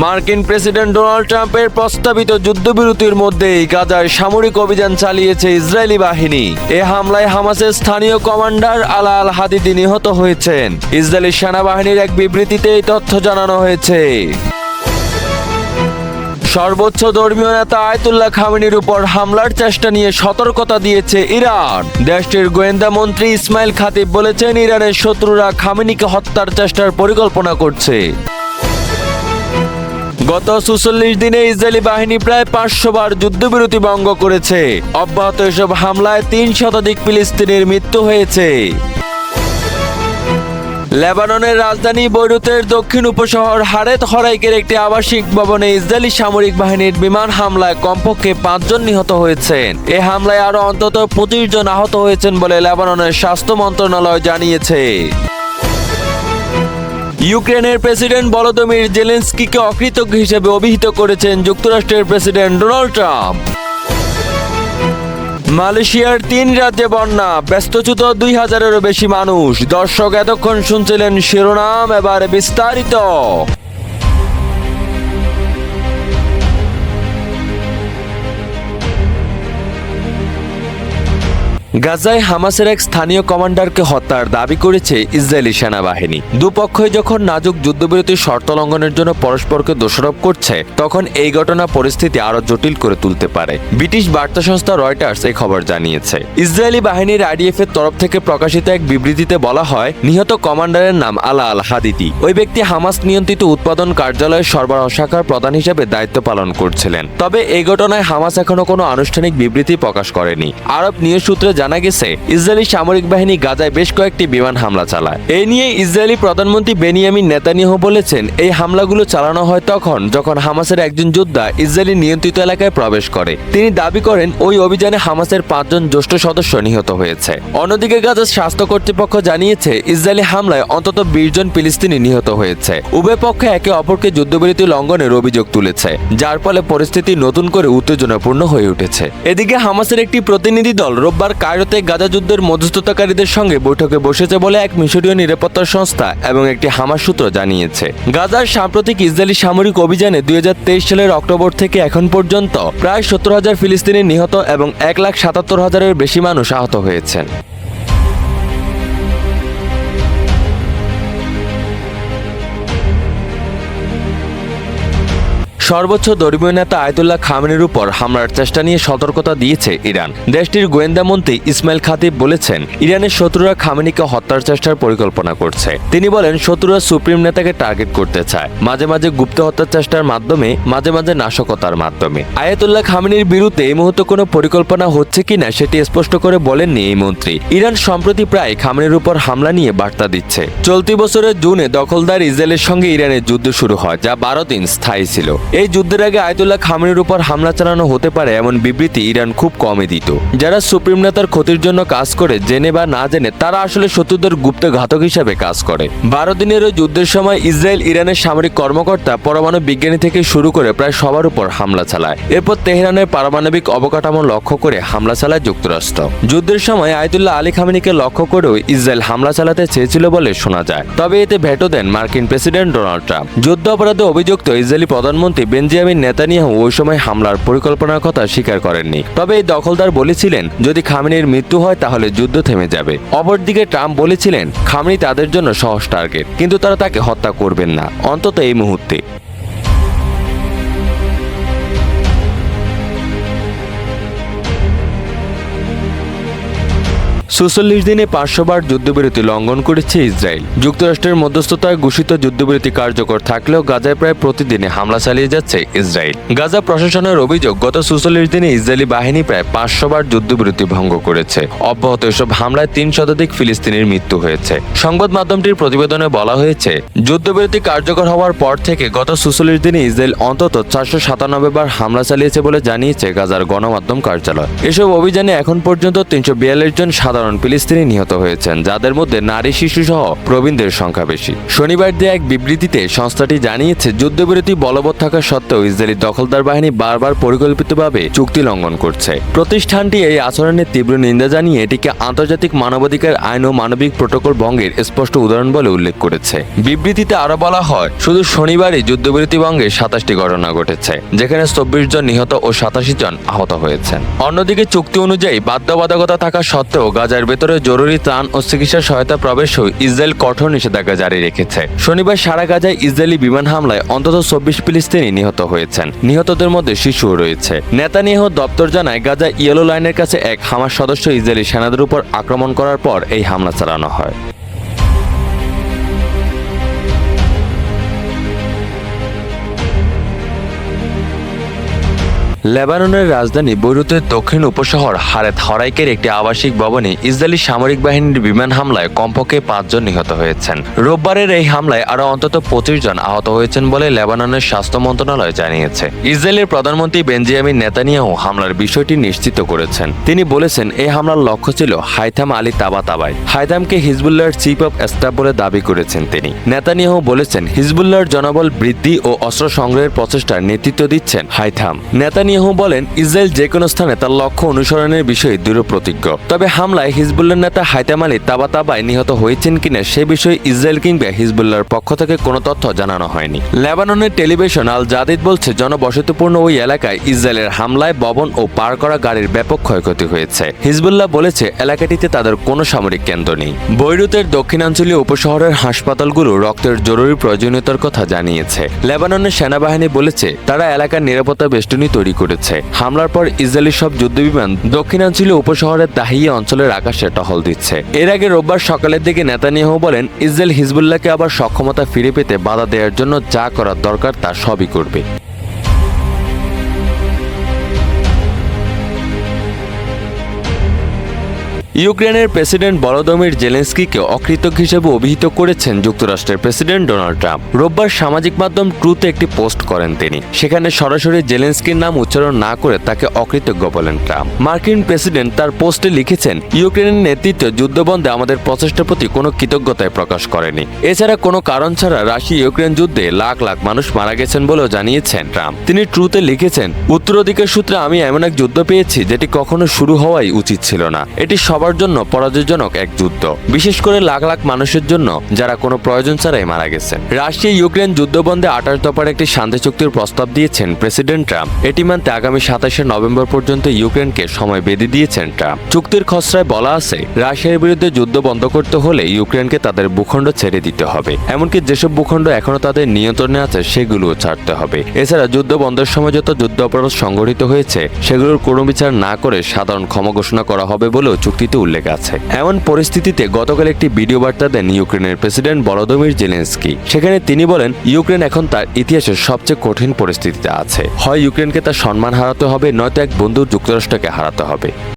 মার্কিন president Donald ট্রাম্পের প্রস্তাবিত যুদ্ধবিরতির মধ্যেই গাজায় সামরিক অভিযান চালিয়েছে ইসরায়েলি বাহিনী। এ হামলায় হামাসের স্থানীয় কমান্ডার আলা আল হাদিদি নিহত হয়েছেন। ইসরায়েলি সেনাবাহিনীর এক বিবৃতিতে এই তথ্য জানানো হয়েছে। সর্বোচ্চ ধর্মীয় নেতা আয়তুল্লাহ খামেনির উপর হামলার চেষ্টা নিয়ে সতর্কতা দিয়েছে ইরান। দেশটির গোয়েন্দা মন্ত্রী ইসমাইল খাতিব বলেছেন, ইরানের শত্রুরা খামেনিকে হত্যার চেষ্টার পরিকল্পনা করছে। গত সুচল্লিশ দিনে ইসরায়েলি বাহিনী প্রায় পাঁচশো বার যুদ্ধবিরতি ভঙ্গ করেছে। অব্যাহত এসব হামলায় তিন শতাধিক ফিলিস্তিনির মৃত্যু হয়েছে। লেবাননের রাজধানী বৈরুতের দক্ষিণ উপশহর হারেত হরাইকের একটি আবাসিক ভবনে ইসরায়েলি সামরিক বাহিনীর বিমান হামলায় কমপক্ষে পাঁচজন নিহত হয়েছেন। এ হামলায় আরও অন্তত পঁচিশ জন আহত হয়েছেন বলে লেবাননের স্বাস্থ্য মন্ত্রণালয় জানিয়েছে। ইউক্রেনের প্রেসিডেন্ট বলদমির জেলেন্সকিকে অকৃতজ্ঞ হিসেবে অভিহিত করেছেন যুক্তরাষ্ট্রের প্রেসিডেন্ট ডোনাল্ড ট্রাম্প। মালয়েশিয়ার তিন রাজ্যে বন্যা ব্যস্তচ্যুত দুই হাজারেরও বেশি মানুষ। দর্শক, এতক্ষণ শুনছিলেন শিরোনাম, এবার বিস্তারিত। গাজায় হামাসের এক স্থানীয় কমান্ডারকে হত্যার দাবি করেছে ইসরায়েলি সেনাবাহিনী। দুপক্ষই যখন নাজুক যুদ্ধবিরতির শর্ত লঙ্ঘনের জন্য পরস্পরকে দোষারোপ করছে, তখন এই ঘটনা পরিস্থিতি আরও জটিল করে তুলতে পারে, ব্রিটিশ বার্তা সংস্থা রয়টার্স এই খবর জানিয়েছে। ইসরায়েলি বাহিনীর আইডিএফ এর তরফ থেকে প্রকাশিত এক বিবৃতিতে বলা হয়, নিহত কমান্ডারের নাম আলা আল হাদিদি। ওই ব্যক্তি হামাস নিয়ন্ত্রিত উৎপাদন কার্যালয়ের সরবরাহ শাখার প্রধান হিসেবে দায়িত্ব পালন করছিলেন। তবে এই ঘটনায় হামাস এখনও কোনো আনুষ্ঠানিক বিবৃতি প্রকাশ করেনি। আরব নিউজ সূত্রে জানা গেছে, ইসরায়েলি সামরিক বাহিনী গাজায় বেশ কয়েকটি বিমান হামলা চালায়। এই নিয়ে ইসরায়েলি প্রধানমন্ত্রী বেনিয়ামিন নেতানিয়াহু বলেছেন, এই হামলাগুলো চালানো হয় তখন যখন হামাসের একজন যোদ্ধা ইসরায়েলি নিয়ন্ত্রিত এলাকায় প্রবেশ করে। তিনি দাবি করেন, ওই অভিযানে হামাসের পাঁচজন জ্যেষ্ঠ সদস্য নিহত হয়েছে। অন্যদিকে গাজার স্বাস্থ্য কর্তৃপক্ষ জানিয়েছে, ইসরায়েলি হামলায় অন্তত বিশ জন ফিলিস্তিনি নিহত হয়েছে। উভয় পক্ষে একে অপরকে যুদ্ধবিরতি লঙ্ঘনের অভিযোগ তুলেছে, যার ফলে পরিস্থিতি নতুন করে উত্তেজনাপূর্ণ হয়ে উঠেছে। এদিকে হামাসের একটি প্রতিনিধি দল রোববার কায়রোতে গাজা যুদ্ধের মধ্যস্থতাকারীদের সঙ্গে বৈঠকে বসেছে বলে এক মিশরীয় নিরাপত্তা সংস্থা এবং একটি হামাস সূত্র জানিয়েছে। গাজার সাম্প্রতিক ইসরায়েলি সামরিক অভিযানে দুই হাজার তেইশ সালের অক্টোবর থেকে এখন পর্যন্ত প্রায় সত্তর হাজার ফিলিস্তিনি নিহত এবং এক লাখ সাতাত্তর হাজারের বেশি মানুষ আহত হয়েছেন। সর্বোচ্চ ধর্মীয় নেতা আয়তুল্লাহ খামেনের উপর হামলার চেষ্টা নিয়ে সতর্কতা দিয়েছে ইরান। দেশটির গোয়েন্দা মন্ত্রী ইসমাইল খাতিব বলেছেন, ইরানের শত্রুরা খামেনিকে হত্যার চেষ্টার পরিকল্পনা করছে। তিনি বলেন, শত্রুরা সুপ্রিম নেতাকে টার্গেট করতে চায়। মাঝে মাঝে গুপ্ত হত্যার চেষ্টার মাধ্যমে, মাঝে মাঝে নাশকতার মাধ্যমে। আয়াতুল্লাহ খামেনির বিরুদ্ধে এই মুহূর্তে কোনো পরিকল্পনা হচ্ছে কিনা সেটি স্পষ্ট করে বলেননি এই মন্ত্রী। ইরান সম্প্রতি প্রায় খামেনির উপর হামলা নিয়ে বার্তা দিচ্ছে। চলতি বছরের জুনে দখলদার ইসরায়েলের সঙ্গে ইরানের যুদ্ধ শুরু হয়, যা বারো দিন স্থায়ী ছিল। এই যুদ্ধের আগে আয়তুল্লাহ খামেনির উপর হামলা চালানো হতে পারে এমন বিবৃতি ইরান খুব কমই দিত। যারা সুপ্রিম নেতার ক্ষতির জন্য কাজ করে, জেনে বা না জেনে, তারা আসলে শত্রুদের গুপ্ত ঘাতক হিসেবে কাজ করে। বারো দিনের ওই যুদ্ধের সময় ইসরায়েল ইরানের সামরিক কর্মকর্তা পরমাণু বিজ্ঞানী থেকে শুরু করে প্রায় সবার উপর হামলা চালায়। এরপর তেহরানের পারমাণবিক অবকাঠামো লক্ষ্য করে হামলা চালায় যুক্তরাষ্ট্র। যুদ্ধের সময় আয়তুল্লাহ আলী খামেনিকে লক্ষ্য করেও ইসরায়েল হামলা চালাতে চেয়েছিল বলে শোনা যায়। তবে এতে ভেটো দেন মার্কিন প্রেসিডেন্ট ডোনাল্ড ট্রাম্প। যুদ্ধ অপরাধে অভিযুক্ত ইসরায়েলি প্রধানমন্ত্রী বেঞ্জিয়ামিন নেতানিয়াহু ওই সময় হামলার পরিকল্পনার কথা স্বীকার করেননি। তবে এই দখলদার বলেছিলেন, যদি খামিনির মৃত্যু হয় তাহলে যুদ্ধ থেমে যাবে। অপরদিকে ট্রাম্প বলেছিলেন, খামিনি তাদের জন্য সহজ টার্গেট, কিন্তু তারা তাকে হত্যা করবেন না, অন্তত এই মুহূর্তে। সুচল্লিশ দিনে পাঁচশো বার যুদ্ধবিরতি লঙ্ঘন করেছে ইসরায়েল। যুক্তরাষ্ট্রের মধ্যস্থতায় ঘোষিত যুদ্ধবিরতি কার্যকর থাকলেও গাজায় প্রায় প্রতিদিনে হামলা চালিয়ে যাচ্ছে ইসরায়েল। গাজা প্রশাসনের অভিযোগ, গত সুচল্লিশ দিনে ইসরায়েলি বাহিনী প্রায় পাঁচশো বার যুদ্ধবিরতি ভঙ্গ করেছে। অব্যাহত এসব হামলায় তিন শতাধিক ফিলিস্তিনির মৃত্যু হয়েছে। সংবাদ মাধ্যমটির প্রতিবেদনে বলা হয়েছে, যুদ্ধবিরতি কার্যকর হওয়ার পর থেকে গত সুচল্লিশ দিনে ইসরায়েল অন্তত চারশো সাতানব্বই বার হামলা চালিয়েছে বলে জানিয়েছে গাজার গণমাধ্যম কার্যালয়। এসব অভিযানে এখন পর্যন্ত তিনশো বিয়াল্লিশ জন সাধারণ সাধারণ ফিলিস্তিনি নিহত হয়েছেন, যাদের মধ্যে নারী শিশু সহ প্রবীণদের সংখ্যা বেশি। শনিবার দেয়া এক বিবৃতিতে সংস্থাটি জানিয়েছে, যুদ্ধবিরতি বলবৎ থাকা সত্ত্বেও ইসরায়েলি দখলদার বাহিনী বারবার পরিকল্পিতভাবে চুক্তি লঙ্ঘন করছে। প্রতিষ্ঠানটি এই আচরণের তীব্র নিন্দা জানিয়ে এটিকে আন্তর্জাতিক মানবাধিকার আইন ও মানবিক প্রোটোকল ভঙ্গের স্পষ্ট উদাহরণ বলে উল্লেখ করেছে। বিবৃতিতে আরও বলা হয়, শুধু শনিবারই যুদ্ধবিরতি ভঙ্গে সাতাশটি ঘটনা ঘটেছে, যেখানে চব্বিশ জন নিহত ও সাতাশি জন আহত হয়েছেন। অন্যদিকে চুক্তি অনুযায়ী বাধ্যবাধকতা থাকা সত্ত্বেও গাজার ভেতরে জরুরি ত্রাণ ও চিকিৎসা সহায়তা প্রবেশও ইসরায়েল কঠোর নিষেধাজ্ঞা জারি রেখেছে। শনিবার সারা গাজায় ইসরায়েলি বিমান হামলায় অন্তত চব্বিশ ফিলিস্তিনি নিহত হয়েছেন। নিহতদের মধ্যে শিশুও রয়েছে। নেতানিয়াহ দপ্তর জানায় গাজা ইয়েলো লাইনের কাছে এক হামাস সদস্য ইসরায়েলি সেনাদের উপর আক্রমণ করার পর এই হামলা চালানো হয়। লেবাননের রাজধানী বৈরুতের দক্ষিণ উপশহর হারেত হরাইকের একটি আবাসিক ভবনে ইসরায়েলি সামরিক বাহিনীর বিমান হামলায় কমপক্ষে পাঁচজন নিহত হয়েছেন। রোববারের এই হামলায় আরও অন্তত পঁচিশ জন আহত হয়েছেন বলে লেবাননের স্বাস্থ্য মন্ত্রণালয় জানিয়েছে। ইসরায়েলের প্রধানমন্ত্রী বেঞ্জিয়ামিন নেতানিয়াহু হামলার বিষয়টি নিশ্চিত করেছেন। তিনি বলেছেন, এই হামলার লক্ষ্য ছিল হাইথাম আলী তাবাতাবাই হাইথামকে হিজবুল্লাহর চিফ অব স্টাফ বলে দাবি করেছেন তিনি। নেতানিয়াহু বলেছেন, হিজবুল্লাহর জনবল বৃদ্ধি ও অস্ত্র সংগ্রহের প্রচেষ্টার নেতৃত্ব দিচ্ছেন হাইথাম। নেতানিয়াহু বলেন, ইসরায়েল যে কোনো স্থানে তার লক্ষ্য অনুসরণের বিষয়ে দৃঢ় প্রতিজ্ঞ। তবে হামলায় হিজবুল্লাহ নেতা হাইতাম আলী তাবাতাবাই নিহত হয়েছেন কিনা সে বিষয়ে ইসরায়েল কিংবা হিজবুল্লাহর পক্ষ থেকে কোনো তথ্য জানানো হয়নি। লেবাননের টেলিভিশন আল জাদিদ বলছে, জনবসতিপূর্ণ ওই এলাকায় ইসরায়েলের হামলায় ভবন ও পার করা গাড়ির ব্যাপক ক্ষয়ক্ষতি হয়েছে। হিজবুল্লাহ বলেছে, এলাকাটিতে তাদের কোনো সামরিক কেন্দ্র নেই। বৈরুতের দক্ষিণাঞ্চলীয় উপশহরের হাসপাতালগুলো রক্তের জরুরি প্রয়োজনীয়তার কথা জানিয়েছে। লেবাননের সেনাবাহিনী বলেছে, তারা এলাকার নিরাপত্তা বেষ্টনী তৈরি করেছে। হামলার পর ইসরায়েলি সব যুদ্ধবিমান দক্ষিণাঞ্চলীয় উপশহরের দাহিয়া অঞ্চলের আকাশে টহল দিচ্ছে। এর আগে রোববার সকালের দিকে নেতানিয়াহু বলেন, ইসরায়েল হিজবুল্লাহকে আবার সক্ষমতা ফিরে পেতে বাধা দেওয়ার জন্য যা করার দরকার তা সবই করবে। ইউক্রেনের প্রেসিডেন্ট বলদমির জেলেন্সকিকে অকৃতজ্ঞ হিসেবে অভিহিত করেছেন যুক্তরাষ্ট্রের প্রেসিডেন্ট ডোনাল্ড ট্রাম্প। রোববার সামাজিক মাধ্যম ট্রুতে একটি পোস্ট করেন তিনি। সেখানে সরাসরি জেলেন্সকির নাম উচ্চারণ না করে তাকে অকৃতজ্ঞ বলেন ট্রাম্প। মার্কিন প্রেসিডেন্ট তার পোস্টে লিখেছেন, ইউক্রেনের নেতৃত্বে যুদ্ধবন্ধে আমাদের প্রচেষ্টার প্রতি কোনো কৃতজ্ঞতায় প্রকাশ করেনি। এছাড়া কোনো কারণ ছাড়া রাশিয়া ইউক্রেন যুদ্ধে লাখ লাখ মানুষ মারা গেছেন বলেও জানিয়েছেন ট্রাম্প। তিনি ট্রুতে লিখেছেন, উত্তরাধিকার সূত্রে আমি এমন এক যুদ্ধ পেয়েছি যেটি কখনো শুরু হওয়াই উচিত ছিল না। এটি সবার জন্য পরাজয়জনক এক যুদ্ধ। বিশেষ করে লাখ লাখ মানুষের জন্য, যারা কোনো প্রয়োজন ছাড়াই মারা গেছেন। রাশিয়া ইউক্রেন যুদ্ধবন্ধে আঠাশ দফার একটি শান্তি চুক্তির প্রস্তাব দিয়েছেন প্রেসিডেন্ট ট্রাম্প। এটি মানতে আগামী সাতাশে নভেম্বর পর্যন্ত ইউক্রেনকে সময় বেঁধে দিয়েছেন ট্রাম্প। চুক্তির খসড়ায় বলা আছে, রাশিয়ার বিরুদ্ধে যুদ্ধ বন্ধ করতে হলে ইউক্রেনকে তাদের ভূখণ্ড ছেড়ে দিতে হবে। এমনকি যেসব ভূখণ্ড এখনও তাদের নিয়ন্ত্রণে আছে, সেগুলোও ছাড়তে হবে। এছাড়া যুদ্ধ বন্ধের সময় যত যুদ্ধ অপরাধ সংঘটিত হয়েছে, সেগুলোর কোনো বিচার না করে সাধারণ ক্ষমা ঘোষণা করা হবে বলেও চুক্তিতে উল্লেখ আছে। এমন পরিস্থিতিতে গতকাল একটি ভিডিও বার্তা দেন ইউক্রেনের প্রেসিডেন্ট বলদমির জেলেন্সকি। সেখানে তিনি বলেন, ইউক্রেন এখন তার ইতিহাসের সবচেয়ে কঠিন পরিস্থিতিতে আছে। হয় ইউক্রেনকে তার সম্মান হারাতে হবে, নয়তো এক বন্ধু যুক্তরাষ্ট্রকে হারাতে হবে।